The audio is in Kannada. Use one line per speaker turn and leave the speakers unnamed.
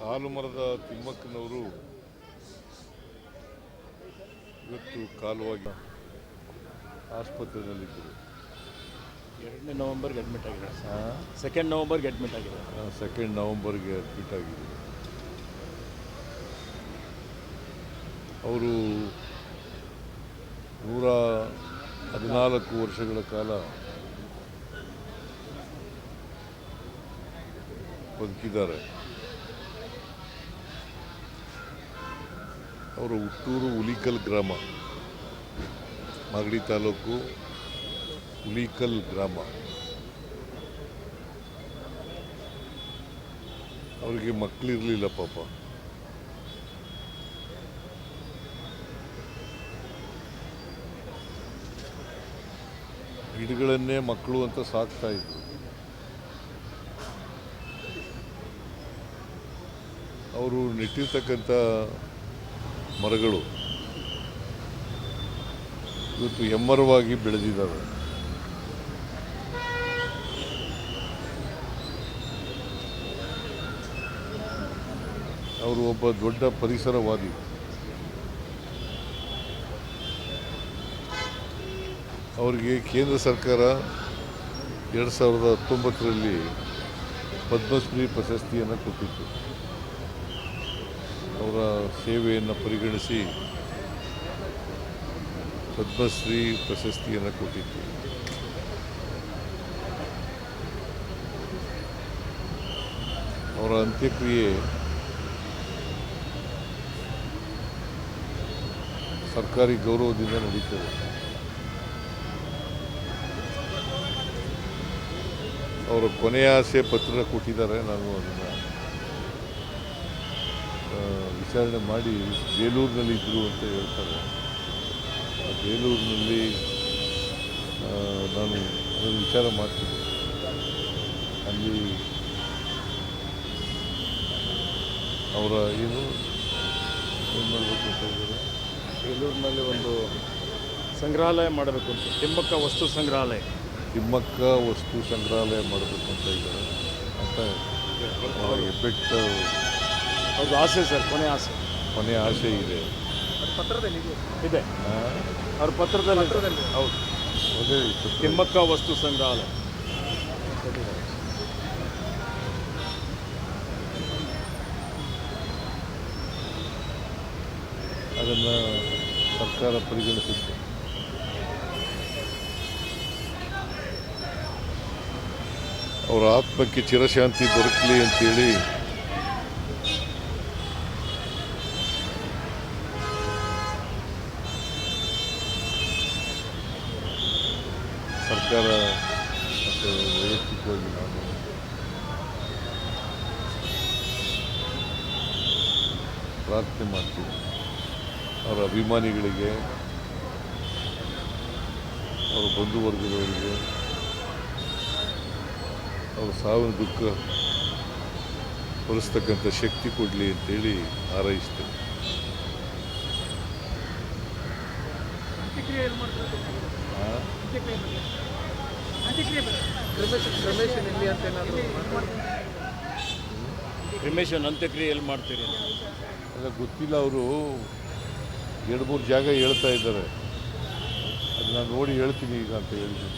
ಸಾಲು ಮರದ ತಿಮ್ಮಕ್ಕನವರು ಇವತ್ತು ಕಾಲುವಾಗಿ ಆಸ್ಪತ್ರೆಯಲ್ಲಿದ್ದರು.
ಎರಡನೇ ನವಂಬರ್ಗೆ ಅಡ್ಮಿಟ್ ಆಗಿದೆ ಸೆಕೆಂಡ್ ನವಂಬರ್ಗೆ ಅಡ್ಮಿಟ್ ಆಗಿದೆ
ಸೆಕೆಂಡ್ ನವಂಬರ್ಗೆ ಅಡ್ಮಿಟ್ ಆಗಿದ್ದರು. ಅವರು ನೂರ ಹದಿನಾಲ್ಕು ವರ್ಷಗಳ ಕಾಲ ಬದುಕಿದ್ದಾರೆ. ಅವರು ಹುಟ್ಟೂರು ಹುಲಿಕಲ್ ಗ್ರಾಮ. ಮಾಗಡಿ ತಾಲೂಕು ಹುಲಿಕಲ್ ಗ್ರಾಮ. ಅವರಿಗೆ ಮಕ್ಕಳಿರಲಿಲ್ಲ ಪಾಪ. ಗಿಡಗಳನ್ನೇ ಮಕ್ಕಳು ಅಂತ ಸಾಕ್ತಾ ಇದ್ರು. ಅವರು ನೆಟ್ಟಿರ್ತಕ್ಕಂಥ ಮರಗಳು ಇವತ್ತು ಎಮ್ಮರವಾಗಿ ಬೆಳೆದಿದ್ದಾವೆ. ಅವರು ಒಬ್ಬ ದೊಡ್ಡ ಪರಿಸರವಾದಿ. ಅವರಿಗೆ ಕೇಂದ್ರ ಸರ್ಕಾರ ಎರಡು ಸಾವಿರದ ಹತ್ತೊಂಬತ್ತರಲ್ಲಿ ಪದ್ಮಶ್ರೀ ಪ್ರಶಸ್ತಿಯನ್ನು ಕೊಟ್ಟಿತ್ತು. ಅವರ ಸೇವೆಯನ್ನು ಪರಿಗಣಿಸಿ ಪದ್ಮಶ್ರೀ ಪ್ರಶಸ್ತಿಯನ್ನು ಕೊಟ್ಟಿತ್ತು ಅವರ ಅಂತ್ಯಕ್ರಿಯೆ ಸರ್ಕಾರಿ ಗೌರವದಿಂದ ನಡೀತದೆ. ಅವರು ಕೊನೆಯ ಆಸೆ ಪತ್ರ ಕೊಟ್ಟಿದ್ದಾರೆ. ನಾನು ಅದನ್ನು ವಿಚಾರಣೆ ಮಾಡಿ ಬೇಲೂರಿನಲ್ಲಿ ಇದ್ದರು ಅಂತ ಹೇಳ್ತಾರೆ. ಆ ಬೇಲೂರಿನಲ್ಲಿ ನಾನು ಅದನ್ನು ವಿಚಾರ ಮಾಡ್ತೀನಿ. ಅಲ್ಲಿ ಅವರ ಏನು ಏನು ಮಾಡಬೇಕು ಅಂತ ಇದ್ದಾರೆ
ಬೇಲೂರಿನಲ್ಲಿ ಒಂದು ಸಂಗ್ರಹಾಲಯ ಮಾಡಬೇಕು ಅಂತ ತಿಮ್ಮಕ್ಕ ವಸ್ತು ಸಂಗ್ರಹಾಲಯ.
ತಿಮ್ಮಕ್ಕ ವಸ್ತು ಸಂಗ್ರಹಾಲಯ ಮಾಡಬೇಕು ಅಂತ ಇದ್ದಾರೆ. ಅಂತ ಹೆಬ್ಬೆಟ್ಟ
ಅವ್ರದ್ದು ಆಸೆ ಸರ್ ಕೊನೆ ಆಸೆ.
ಕೊನೆ ಆಸೆ ಇದೆ.
ಪತ್ರದಲ್ಲಿ ಇದೆ. ಅವ್ರ ಪತ್ರದಲ್ಲಿ ಹೌದು.
ಅದೇ.
ತಿಮ್ಮಕ್ಕ ವಸ್ತು ಸಂಗ್ರಹಾಲಯ.
ಅದನ್ನು ಸರ್ಕಾರ ಪರಿಗಣಿಸುತ್ತೆ. ಅವರ ಆತ್ಮಕ್ಕೆ ಚಿರಶಾಂತಿ ದೊರಕಲಿ ಅಂತೇಳಿ ಸರ್ಕಾರ ಮತ್ತು ವೈಯಕ್ತಿಕವಾಗಿ ನಾನು ಪ್ರಾರ್ಥನೆ ಮಾಡ್ತೀನಿ. ಅವರ ಅಭಿಮಾನಿಗಳಿಗೆ ಅವರ ಬಂಧುವರ್ಗದವರಿಗೆ ಅವರ ಸಾವಿನ ದುಃಖ ಹೊರಿಸ್ತಕ್ಕಂಥ ಶಕ್ತಿ ಕೊಡಲಿ ಅಂತೇಳಿ ಹಾರೈಸ್ತೇನೆ?
ಕ್ರಿಮೇಶನ್ ಅಂತ್ಯಕ್ರಿಯೆ ಎಲ್ಲಿ ಮಾಡ್ತೀರಿ
ಅಲ್ಲ, ಗೊತ್ತಿಲ್ಲ ಅವರು. ಎರಡು ಮೂರು ಜಾಗ ಹೇಳ್ತಾ ಇದ್ದಾರೆ. ಅದನ್ನ ನೋಡಿ ಹೇಳ್ತೀನಿ ಈಗ ಅಂತ ಹೇಳಿದ್ದೀನಿ